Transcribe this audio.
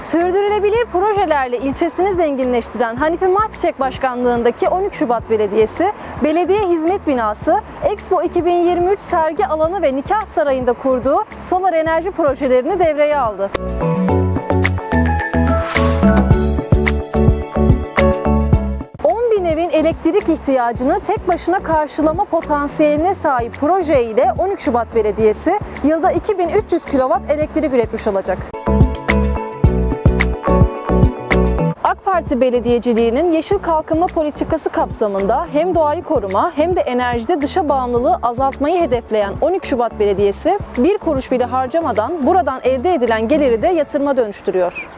Sürdürülebilir projelerle ilçesini zenginleştiren Hanife Mahçiçek Başkanlığındaki 13 Şubat Belediyesi, belediye hizmet binası, Expo 2023 sergi alanı ve nikah sarayında kurduğu solar enerji projelerini devreye aldı. 10 elektrik ihtiyacını tek başına karşılama potansiyeline sahip proje ile 13 Şubat Belediyesi yılda 2300 kW elektrik üretmiş olacak. AK Parti belediyeciliğinin yeşil kalkınma politikası kapsamında hem doğayı koruma hem de enerjide dışa bağımlılığı azaltmayı hedefleyen 12 Şubat Belediyesi bir kuruş bile harcamadan buradan elde edilen geliri de yatırıma dönüştürüyor.